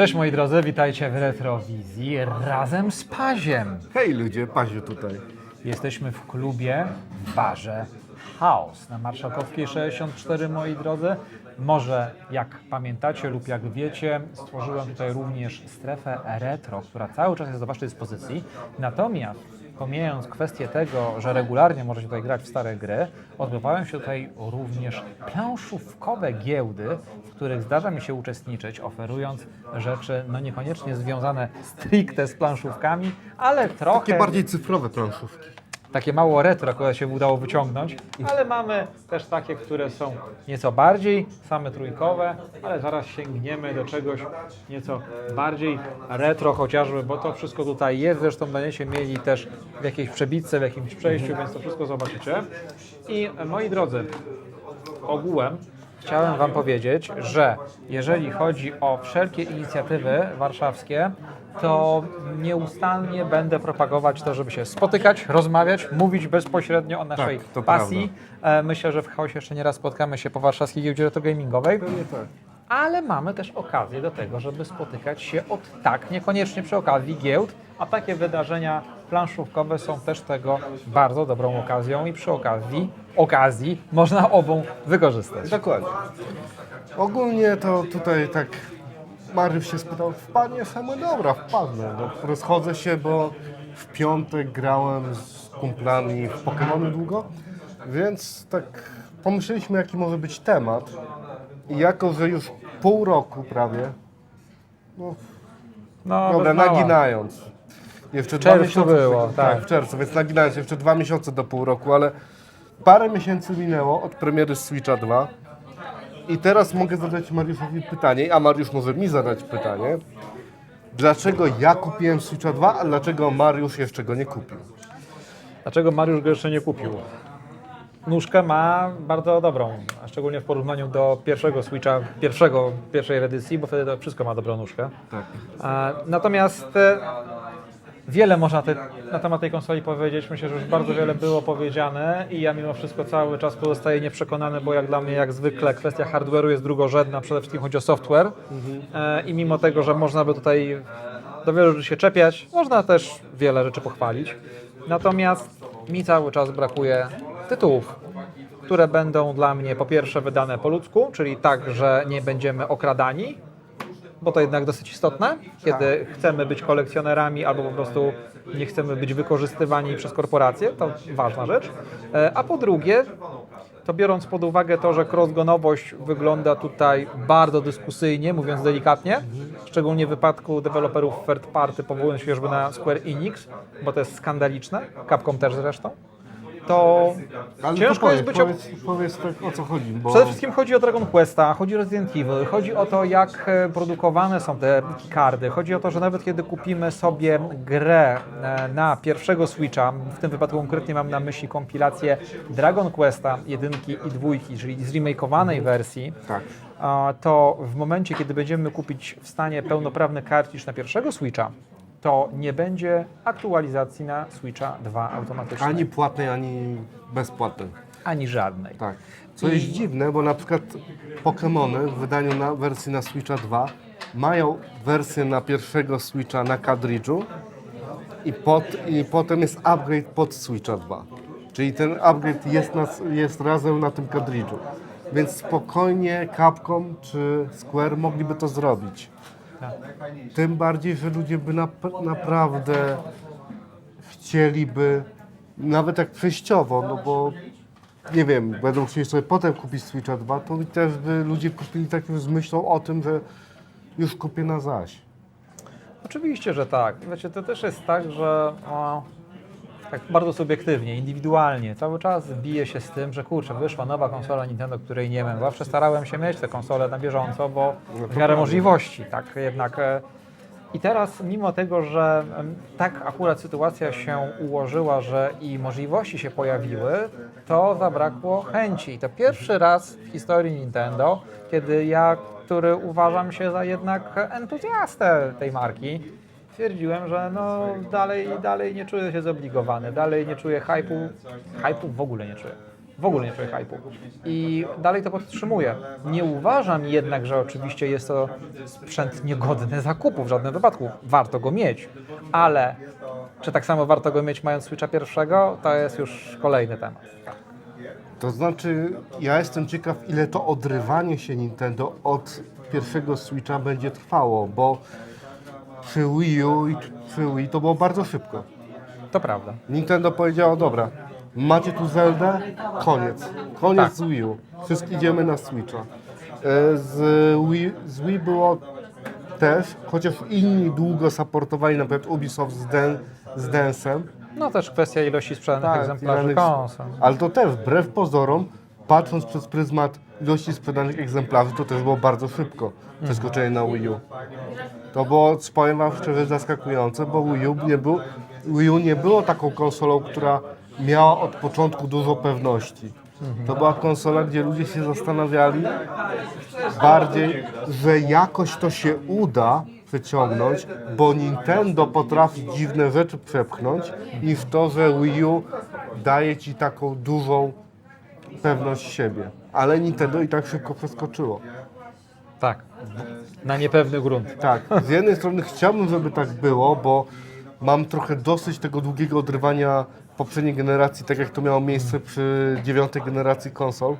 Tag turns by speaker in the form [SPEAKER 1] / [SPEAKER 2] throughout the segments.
[SPEAKER 1] Cześć moi drodzy, witajcie w Retrowizji razem z Paziem.
[SPEAKER 2] Hej ludzie, Paziu tutaj.
[SPEAKER 1] Jesteśmy w klubie w barze Chaos na Marszałkowskiej 64, moi drodzy. Może jak pamiętacie lub jak wiecie, stworzyłem tutaj również strefę retro, która cały czas jest do Waszej dyspozycji. Natomiast pomijając kwestię tego, że regularnie możecie tutaj grać w stare gry, odbywają się tutaj również planszówkowe giełdy, w których zdarza mi się uczestniczyć, oferując rzeczy no niekoniecznie związane stricte z planszówkami, ale trochę
[SPEAKER 2] Takie bardziej cyfrowe planszówki.
[SPEAKER 1] Takie mało retro, które się udało wyciągnąć, ale mamy też takie, które są nieco bardziej same trójkowe, ale zaraz sięgniemy do czegoś nieco bardziej retro chociażby, bo to wszystko tutaj jest, zresztą będziecie mieli też w jakiejś przebitce, w jakimś przejściu, więc to wszystko zobaczycie. I e, moi drodzy, ogółem chciałem Wam powiedzieć, że jeżeli chodzi o wszelkie inicjatywy warszawskie, to nieustannie będę propagować to, żeby się spotykać, rozmawiać, mówić bezpośrednio o naszej
[SPEAKER 2] Tak, to
[SPEAKER 1] pasji. E, Myślę, że w chaosie jeszcze nie raz spotkamy się po warszawskiej giełdzie retro gamingowej.
[SPEAKER 2] Pewnie tak.
[SPEAKER 1] Ale mamy też okazję do tego, żeby spotykać się od tak, niekoniecznie przy okazji giełd, a takie wydarzenia planszówkowe są też tego bardzo dobrą okazją i przy okazji, okazji można obą wykorzystać.
[SPEAKER 2] Dokładnie. Ogólnie to tutaj tak Mariusz się spytał, wpadnie same dobra, wpadnę. No, rozchodzę się, bo w piątek grałem z kumplami w Pokémony długo, więc tak pomyśleliśmy jaki może być temat i jako, że już pół roku prawie, no
[SPEAKER 1] No,
[SPEAKER 2] Dobra,
[SPEAKER 1] bez mała.
[SPEAKER 2] naginając. Jeszcze
[SPEAKER 1] W
[SPEAKER 2] dwa
[SPEAKER 1] czerwcu
[SPEAKER 2] miesiące.
[SPEAKER 1] było, tak.
[SPEAKER 2] w czerwcu, więc naginając jeszcze dwa miesiące do pół roku, ale parę miesięcy minęło od premiery Switcha 2 i teraz mogę zadać Mariuszowi pytanie, a Mariusz może mi zadać pytanie. Dlaczego ja kupiłem Switcha 2, a dlaczego Mariusz jeszcze go nie kupił?
[SPEAKER 1] Dlaczego Mariusz go jeszcze nie kupił? Nóżkę ma bardzo dobrą, a szczególnie w porównaniu do pierwszego Switcha, pierwszego, pierwszej edycji, bo wtedy to wszystko ma dobrą nóżkę.
[SPEAKER 2] Tak.
[SPEAKER 1] Natomiast e, wiele można te, na temat tej konsoli powiedzieć. Myślę, że już bardzo wiele było powiedziane i ja mimo wszystko cały czas pozostaję nieprzekonany, bo jak dla mnie, jak zwykle, kwestia hardware'u jest drugorzędna, przede wszystkim chodzi o software. E, I mimo tego, że można by tutaj do wielu rzeczy się czepiać, można też wiele rzeczy pochwalić. Natomiast mi cały czas brakuje tytułów, które będą dla mnie po pierwsze wydane po ludzku, czyli tak, że nie będziemy okradani, bo to jednak dosyć istotne, kiedy chcemy być kolekcjonerami albo po prostu nie chcemy być wykorzystywani przez korporacje, to ważna rzecz. E, A po drugie, to biorąc pod uwagę to, że crossgonowość wygląda tutaj bardzo dyskusyjnie, mówiąc delikatnie, szczególnie w wypadku deweloperów third party, powołując się chociażby na Square Enix, bo to jest skandaliczne, Capcom też zresztą, to
[SPEAKER 2] Ale
[SPEAKER 1] ciężko
[SPEAKER 2] to
[SPEAKER 1] jest
[SPEAKER 2] powiedz,
[SPEAKER 1] być...
[SPEAKER 2] powiedz, powiedz tak o co chodzi, bo
[SPEAKER 1] Przede wszystkim chodzi o Dragon Questa, chodzi o Resident Evil, chodzi o to, jak e, produkowane są te kardy. Chodzi o to, że nawet kiedy kupimy sobie grę e, na pierwszego Switcha, w tym wypadku konkretnie mam na myśli kompilację Dragon Questa jedynki i dwójki, czyli zremakeowanej wersji,
[SPEAKER 2] tak.
[SPEAKER 1] a, to w momencie, kiedy będziemy kupić w stanie pełnoprawny kartridż na pierwszego Switcha, to nie będzie aktualizacji na Switcha 2 automatycznie.
[SPEAKER 2] Ani płatnej, ani bezpłatnej.
[SPEAKER 1] ani żadnej.
[SPEAKER 2] Tak. Co jest dziwne, bo na przykład Pokémony w wydaniu na wersji na Switcha 2 mają wersję na pierwszego Switcha na kadridżu i, pod, i potem jest upgrade pod Switcha 2. Czyli ten upgrade jest, na, jest razem na tym kadridżu. Więc spokojnie Capcom czy Square mogliby to zrobić. Tym bardziej, że ludzie by nap- naprawdę chcieliby, nawet tak przejściowo, no bo nie wiem, będą chcieli sobie potem kupić Switcha 2, to też by ludzie kupili tak już z myślą o tym, że już kupię na zaś.
[SPEAKER 1] Oczywiście, że tak. Wiecie, to też jest tak, że o, tak bardzo subiektywnie, indywidualnie, cały czas bije się z tym, że kurczę, wyszła nowa konsola Nintendo, której nie mam. Zawsze starałem się mieć tę konsolę na bieżąco, bo w miarę możliwości, tak jednak. e, I teraz, mimo tego, że tak akurat sytuacja się ułożyła, że i możliwości się pojawiły, to zabrakło chęci. To pierwszy raz w historii Nintendo, kiedy ja, który uważam się za jednak entuzjastę tej marki, stwierdziłem, że no dalej, dalej nie czuję się zobligowany, dalej nie czuję hypu, hypu w ogóle nie czuję. W ogóle nie czuję hype'u. I dalej to podtrzymuję. Nie uważam jednak, że oczywiście jest to sprzęt niegodny zakupu w żadnym wypadku. Warto go mieć, ale czy tak samo warto go mieć mając Switcha pierwszego, to jest już kolejny temat.
[SPEAKER 2] To znaczy, ja jestem ciekaw, ile to odrywanie się Nintendo od pierwszego Switcha będzie trwało, bo przy Wii U i przy Wii to było bardzo szybko.
[SPEAKER 1] To prawda.
[SPEAKER 2] Nintendo powiedziało, dobra, macie tu Zeldę, koniec. Koniec
[SPEAKER 1] Tak.
[SPEAKER 2] z Wii U. Idziemy na Switcha. E, Z Wii, z Wii było też, chociaż inni długo supportowali, na przykład Ubisoft z, Dan, z Dance'em,
[SPEAKER 1] No też kwestia ilości sprzedanych
[SPEAKER 2] Tak,
[SPEAKER 1] egzemplarzy konsol.
[SPEAKER 2] Ale to też, wbrew pozorom, patrząc przez pryzmat ilości sprzedanych egzemplarzy, to też było bardzo szybko przeskoczenie na Wii U. To było, powiem Wam szczerze, zaskakujące, bo Wii U nie, był, Wii U nie było taką konsolą, która miała od początku dużo pewności. To była konsola, gdzie ludzie się zastanawiali bardziej, że jakoś to się uda wyciągnąć, bo Nintendo potrafi dziwne rzeczy przepchnąć, niż to, że Wii U daje Ci taką dużą pewność siebie. Ale Nintendo i tak szybko przeskoczyło.
[SPEAKER 1] Tak. Na niepewny grunt.
[SPEAKER 2] Tak, z jednej strony chciałbym, żeby tak było, bo mam trochę dosyć tego długiego odrywania poprzedniej generacji, tak jak to miało miejsce przy dziewiątej generacji konsol,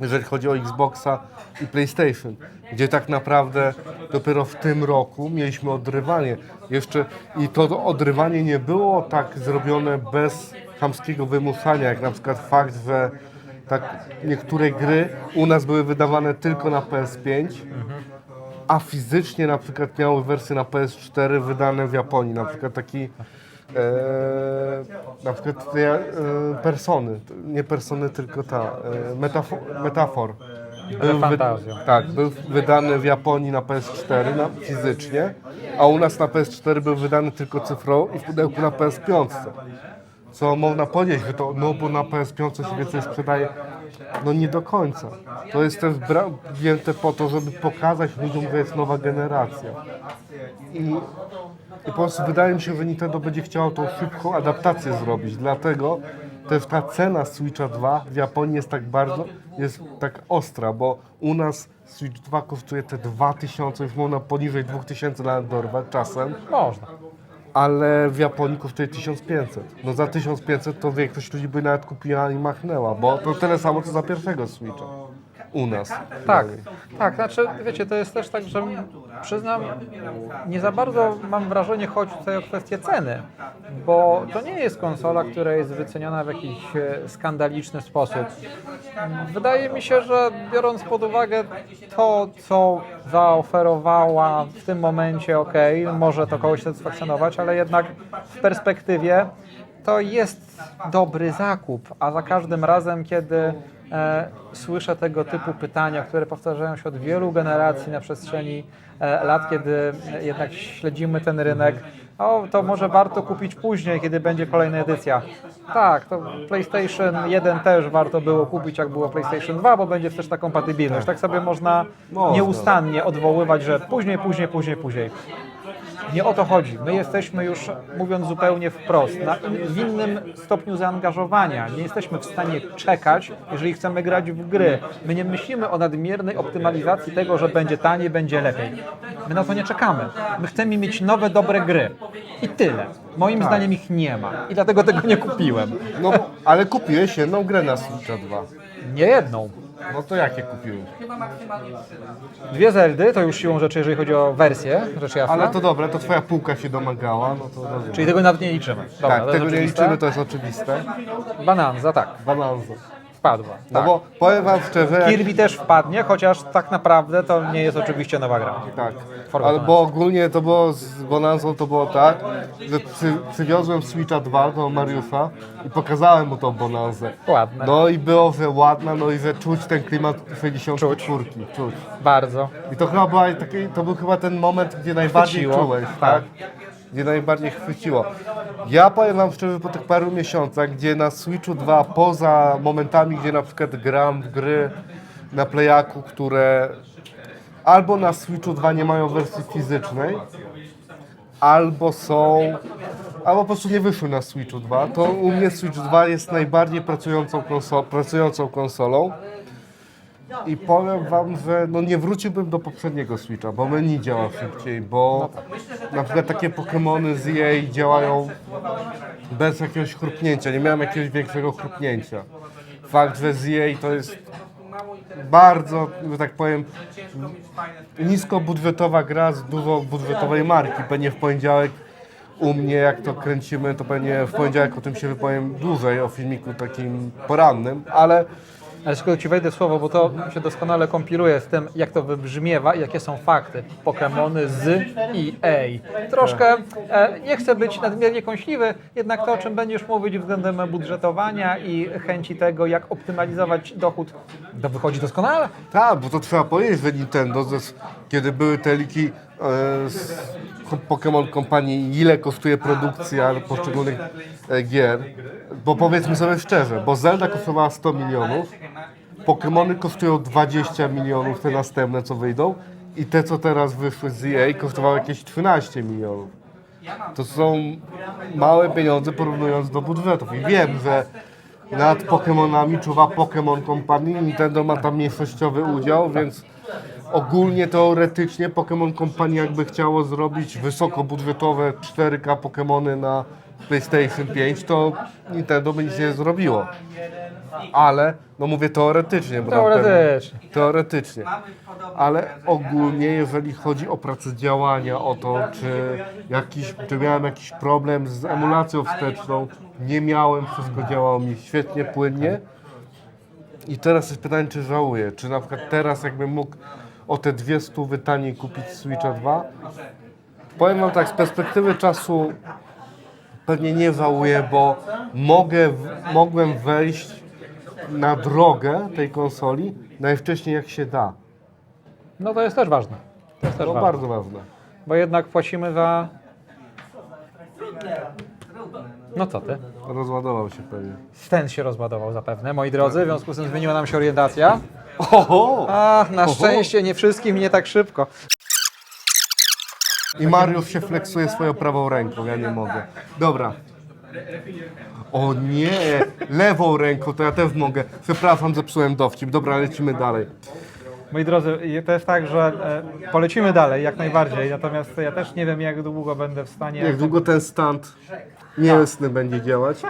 [SPEAKER 2] jeżeli chodzi o Xboxa i PlayStation, gdzie tak naprawdę dopiero w tym roku mieliśmy odrywanie. Jeszcze i to odrywanie nie było tak zrobione bez chamskiego wymuszania, jak na przykład fakt, że tak niektóre gry u nas były wydawane tylko na PS5, a fizycznie na przykład miały wersje na PS4 wydane w Japonii, na przykład taki e, na przykład te, e, persony, nie persony, tylko ta, e, metafor, metafor. Był
[SPEAKER 1] Fantazja.
[SPEAKER 2] tak, był wydany w Japonii na PS4 na, fizycznie, a u nas na PS4 był wydany tylko cyfrowo i w pudełku na PS5. Co można że to, no bo na PS5 się więcej sprzedaje. No nie do końca. To jest też wzięte po to, żeby pokazać ludziom, że jest nowa generacja. I, I po prostu wydaje mi się, że Nintendo będzie chciało tą szybką adaptację zrobić. Dlatego też ta cena Switcha 2 w Japonii jest tak bardzo, jest tak ostra, bo u nas Switch 2 kosztuje te 2000, już można poniżej 2000 nawet dorwać czasem
[SPEAKER 1] Można.
[SPEAKER 2] Ale w Japonii kosztuje 1500. No za 1500 to większość ludzi by nawet kupiła i machnęła, bo to tyle samo co za pierwszego Switcha. U nas.
[SPEAKER 1] Tak,
[SPEAKER 2] przynajmniej.
[SPEAKER 1] tak, znaczy wiecie, to jest też tak, że przyznam, nie za bardzo mam wrażenie chodzi tutaj o kwestię ceny, bo to nie jest konsola, która jest wyceniona w jakiś e, skandaliczny sposób. Wydaje mi się, że biorąc pod uwagę to, co zaoferowała w tym momencie, ok, może to kogoś satysfakcjonować, ale jednak w perspektywie to jest dobry zakup, a za każdym razem, kiedy słyszę tego typu pytania, które powtarzają się od wielu generacji na przestrzeni e, lat, kiedy jednak śledzimy ten rynek, o, to może warto kupić później, kiedy będzie kolejna edycja. Tak, to PlayStation 1 też warto było kupić, jak było PlayStation 2, bo będzie też ta kompatybilność. Tak sobie można
[SPEAKER 2] Można.
[SPEAKER 1] nieustannie odwoływać, że później, później, później, później. Nie o to chodzi. My jesteśmy już, mówiąc zupełnie wprost, na w innym stopniu zaangażowania. Nie jesteśmy w stanie czekać, jeżeli chcemy grać w gry. My nie myślimy o nadmiernej optymalizacji tego, że będzie taniej, będzie lepiej. My na to nie czekamy. My chcemy mieć nowe, dobre gry. I tyle. Moim zdaniem ich nie ma. I dlatego tego nie kupiłem.
[SPEAKER 2] No, ale kupiłeś jedną grę na Switcha 2.
[SPEAKER 1] Nie jedną.
[SPEAKER 2] No to jakie kupiłeś?
[SPEAKER 1] Dwie Zeldy, to już siłą rzeczy, jeżeli chodzi o wersję, rzecz jasna.
[SPEAKER 2] Ale to dobra, to twoja półka się domagała, no to dobrze.
[SPEAKER 1] Czyli tego nawet nie liczymy. Dobra,
[SPEAKER 2] tak,
[SPEAKER 1] jest
[SPEAKER 2] tego nie
[SPEAKER 1] oczywiste.
[SPEAKER 2] liczymy, to jest oczywiste.
[SPEAKER 1] Bananza, tak,
[SPEAKER 2] Bananza.
[SPEAKER 1] Wpadła.
[SPEAKER 2] No
[SPEAKER 1] Tak.
[SPEAKER 2] bo powiem wam szczerze,
[SPEAKER 1] Kirby też wpadnie, chociaż tak naprawdę to nie jest oczywiście nowa gra.
[SPEAKER 2] tak,
[SPEAKER 1] Forma
[SPEAKER 2] albo ogólnie to było z Bonanzą to było tak, że przy, przywiozłem Switcha 2 do Mariusza i pokazałem mu tą Bonanzę.
[SPEAKER 1] Ładne.
[SPEAKER 2] No i było, że ładna, no i że czuć ten klimat 64. Czuć.
[SPEAKER 1] Bardzo.
[SPEAKER 2] I to chyba była taki, to był chyba ten moment, gdzie najbardziej
[SPEAKER 1] Chwyciło.
[SPEAKER 2] czułeś,
[SPEAKER 1] Tak.
[SPEAKER 2] tak? Gdzie najbardziej chwyciło. Ja powiem wam szczerze, po tych paru miesiącach, gdzie na Switchu 2, poza momentami, gdzie na przykład gram w gry na Playaku, które albo na Switchu 2 nie mają wersji fizycznej, albo są albo po prostu nie wyszły na Switchu 2, to u mnie Switch 2 jest najbardziej pracującą, konso- pracującą konsolą. I powiem wam, że no nie wróciłbym do poprzedniego Switcha, bo menu działa szybciej, bo na przykład takie Pokémony z EA działają bez jakiegoś chrupnięcia, nie miałem jakiegoś większego chrupnięcia. Fakt, że z EA to jest bardzo, że tak powiem, niskobudżetowa gra z dużo budżetowej marki. Pewnie w poniedziałek u mnie, jak to kręcimy, to pewnie w poniedziałek o tym się wypowiem dłużej, o filmiku takim porannym, ale
[SPEAKER 1] Ale tylko ci wejdę w słowo, bo to się doskonale kompiluje z tym, jak to wybrzmiewa i jakie są fakty. Pokémony z EA. Troszkę e, nie chcę być nadmiernie kąśliwy, jednak to, o czym będziesz mówić względem budżetowania i chęci tego, jak optymalizować dochód, to wychodzi doskonale.
[SPEAKER 2] Tak, bo to trzeba powiedzieć, że Nintendo, kiedy były te liki e, z Pokémon kompanii, ile kosztuje produkcja poszczególnych e, gier, bo powiedzmy sobie szczerze, bo Zelda kosztowała 100 milionów, Pokémony kosztują 20 milionów, te następne co wyjdą. I te co teraz wyszły z EA kosztowały jakieś 13 milionów. To są małe pieniądze porównując do budżetów. I wiem, że nad Pokémonami czuwa Pokémon Company, Nintendo ma tam mniejszościowy udział, więc ogólnie teoretycznie Pokémon Company jakby chciało zrobić wysokobudżetowe 4K Pokémony na PlayStation 5, to Nintendo by nic nie zrobiło. Ale, no mówię teoretycznie, bo tam pewnie-
[SPEAKER 1] Teoretycznie.
[SPEAKER 2] Teoretycznie. Ale ogólnie, jeżeli chodzi o pracę działania, o to, czy, jakiś, czy miałem jakiś problem z emulacją wsteczną, nie miałem, wszystko działało mi świetnie, płynnie. I teraz jest pytanie, czy żałuję, czy na przykład teraz jakbym mógł o te 200 taniej kupić Switcha 2. Powiem wam tak, z perspektywy czasu pewnie nie żałuję, bo mogę, mogłem wejść na drogę tej konsoli najwcześniej jak się da.
[SPEAKER 1] No to jest też ważne. To jest też
[SPEAKER 2] To
[SPEAKER 1] ważne.
[SPEAKER 2] bardzo ważne.
[SPEAKER 1] Bo jednak płacimy za... No co ty?
[SPEAKER 2] Rozładował się pewnie.
[SPEAKER 1] Ten się rozładował zapewne, moi drodzy, w związku z tym zmieniła nam się orientacja.
[SPEAKER 2] Oho!
[SPEAKER 1] A, na szczęście nie wszystkim, nie tak szybko.
[SPEAKER 2] I Mariusz się flexuje swoją prawą ręką, ja nie mogę. Dobra. O nie, lewą ręką, to ja też mogę. Przepraszam, zepsułem dowcip. Dobra, lecimy dalej.
[SPEAKER 1] Moi drodzy, to jest tak, że e, polecimy dalej jak najbardziej, natomiast ja też nie wiem jak długo będę w stanie...
[SPEAKER 2] Jak długo ten stand niejasny będzie działać.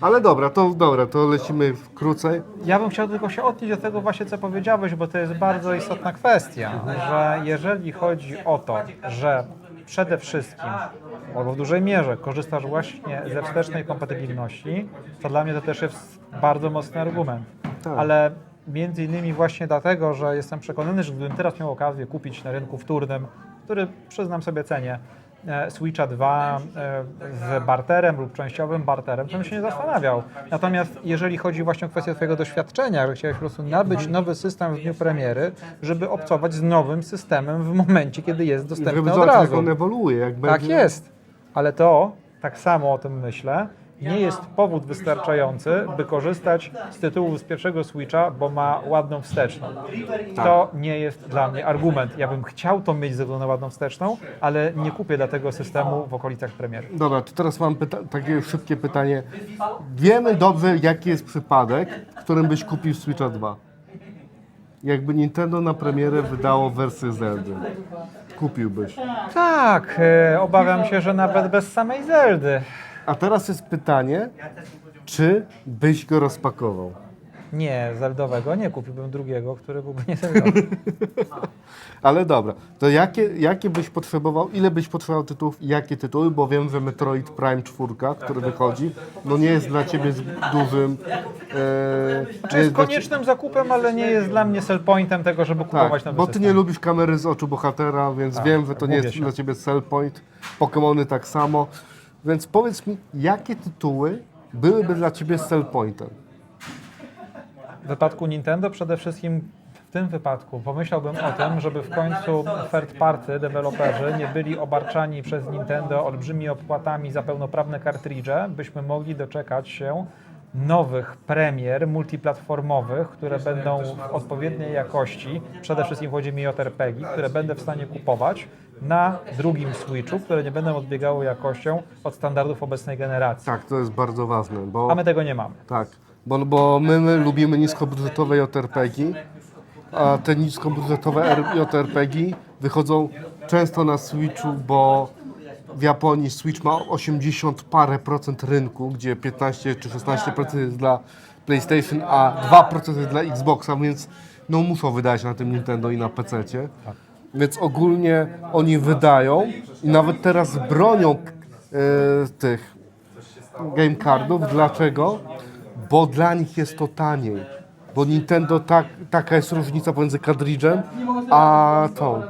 [SPEAKER 2] Ale dobra, to dobra, to lecimy krócej.
[SPEAKER 1] Ja bym chciał tylko się odnieść do tego właśnie, co powiedziałeś, bo to jest bardzo istotna kwestia, że jeżeli chodzi o to, że przede wszystkim, albo w dużej mierze korzystasz właśnie ze wstecznej kompatybilności, to dla mnie to też jest bardzo mocny argument.
[SPEAKER 2] Tak.
[SPEAKER 1] Ale między innymi właśnie dlatego, że jestem przekonany, że gdybym teraz miał okazję kupić na rynku wtórnym, który przyznam sobie cenię, e, Switcha 2 e, z barterem lub częściowym barterem, to bym się nie zastanawiał. Natomiast jeżeli chodzi właśnie o kwestię Twojego doświadczenia, że chciałeś po prostu nabyć nowy system w dniu premiery, żeby obcować z nowym systemem w momencie, kiedy jest
[SPEAKER 2] I
[SPEAKER 1] dostępny
[SPEAKER 2] żeby
[SPEAKER 1] od
[SPEAKER 2] zobaczyć, jak
[SPEAKER 1] razu.
[SPEAKER 2] on ewoluuje. Jak
[SPEAKER 1] Tak
[SPEAKER 2] będzie...
[SPEAKER 1] jest. Ale to, tak samo o tym myślę, nie jest powód wystarczający, by korzystać z tytułu z pierwszego Switcha, bo ma ładną wsteczną. To nie jest dla mnie argument. Ja bym chciał to mieć ze względu na ładną wsteczną, ale nie kupię dla tego systemu w okolicach premiery.
[SPEAKER 2] Dobra, to teraz mam takie szybkie pytanie. Wiemy dobrze, jaki jest przypadek, w którym byś kupił Switcha 2. Jakby Nintendo na premierę wydało wersję Zeldy. Kupiłbyś.
[SPEAKER 1] Tak, e, obawiam się, że nawet bez samej Zeldy.
[SPEAKER 2] A teraz jest pytanie, czy byś go rozpakował?
[SPEAKER 1] Nie, Zeldowego nie kupiłbym drugiego, który byłby nie Zeldowy.
[SPEAKER 2] Ale dobra, to jakie, jakie byś potrzebował, ile byś potrzebował tytułów i jakie tytuły, bo wiem, że Metroid Prime 4, który wychodzi, no nie jest dla Ciebie zbyt dużym... E,
[SPEAKER 1] Czy
[SPEAKER 2] nie
[SPEAKER 1] jest
[SPEAKER 2] dla cie-
[SPEAKER 1] koniecznym zakupem, ale nie jest dla mnie sell pointem tego, żeby kupować
[SPEAKER 2] Tak,
[SPEAKER 1] nowy
[SPEAKER 2] bo Ty
[SPEAKER 1] system.
[SPEAKER 2] nie lubisz kamery z oczu bohatera, więc wiem, że to nie jest
[SPEAKER 1] się.
[SPEAKER 2] dla Ciebie sell point. Pokémony tak samo. Więc powiedz mi, jakie tytuły byłyby dla Ciebie sell pointem?
[SPEAKER 1] W wypadku Nintendo przede wszystkim w tym wypadku pomyślałbym o tym, żeby w końcu third party deweloperzy nie byli obarczani przez Nintendo olbrzymimi opłatami za pełnoprawne kartridże, byśmy mogli doczekać się nowych premier multiplatformowych, które będą w odpowiedniej jakości, przede wszystkim chodzi mi o RPG, które będę w stanie kupować na drugim Switchu, które nie będą odbiegały jakością od standardów obecnej generacji.
[SPEAKER 2] Tak, to jest bardzo ważne, bo...
[SPEAKER 1] A my tego nie mamy.
[SPEAKER 2] Tak, bo, bo my, my lubimy niskobudżetowe JRPG, a te niskobudżetowe JRPG wychodzą często na Switchu, bo w Japonii Switch ma 80 parę procent rynku, gdzie 15 czy 16% jest dla PlayStation, a 2% jest dla Xboxa, więc no muszą wydać na tym Nintendo i na PC. Więc ogólnie oni wydają i nawet teraz bronią e, tych game cardów. Dlaczego? Bo dla nich jest to taniej. Bo Nintendo, tak, taka jest różnica pomiędzy kadridżem a tą.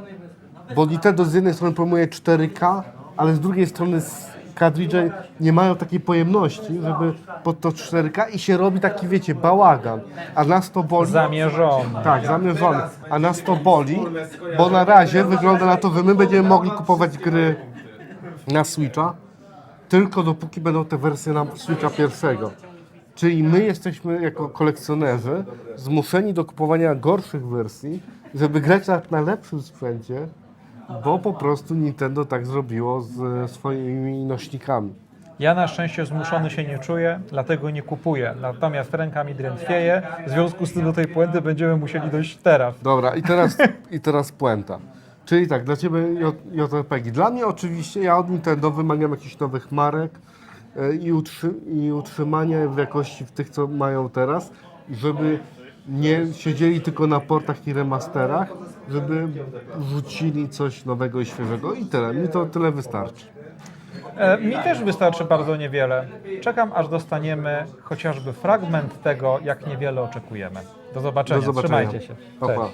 [SPEAKER 2] Bo Nintendo z jednej strony promuje 4K, ale z drugiej strony kadridże nie mają takiej pojemności, żeby pod to 4K i się robi taki, wiecie, bałagan. A nas to boli.
[SPEAKER 1] Zamierzony.
[SPEAKER 2] Tak, zamierzony. A nas to boli, bo na razie wygląda na to, że my będziemy mogli kupować gry na Switcha, tylko dopóki będą te wersje na Switcha pierwszego. Czyli my jesteśmy jako kolekcjonerzy zmuszeni do kupowania gorszych wersji, żeby grać na, na lepszym sprzęcie, bo po prostu Nintendo tak zrobiło z swoimi nośnikami.
[SPEAKER 1] Ja na szczęście zmuszony się nie czuję, dlatego nie kupuję. Natomiast ręka mi drętwieje, w związku z tym do tej puenty będziemy musieli dojść teraz.
[SPEAKER 2] Dobra, i teraz, i teraz puenta. Czyli tak, dla Ciebie JRPG. Dla mnie oczywiście, ja od Nintendo wymagam jakichś nowych marek e, i, utrzy, i utrzymania w jakości w tych, co mają teraz, żeby nie siedzieli tylko na portach i remasterach, żeby wrzucili coś nowego i świeżego i tyle. Mi to tyle wystarczy.
[SPEAKER 1] E, Mi też wystarczy bardzo niewiele. Czekam, aż dostaniemy chociażby fragment tego, jak niewiele oczekujemy. Do zobaczenia.
[SPEAKER 2] Do zobaczenia.
[SPEAKER 1] Trzymajcie się.
[SPEAKER 2] Pa, pa.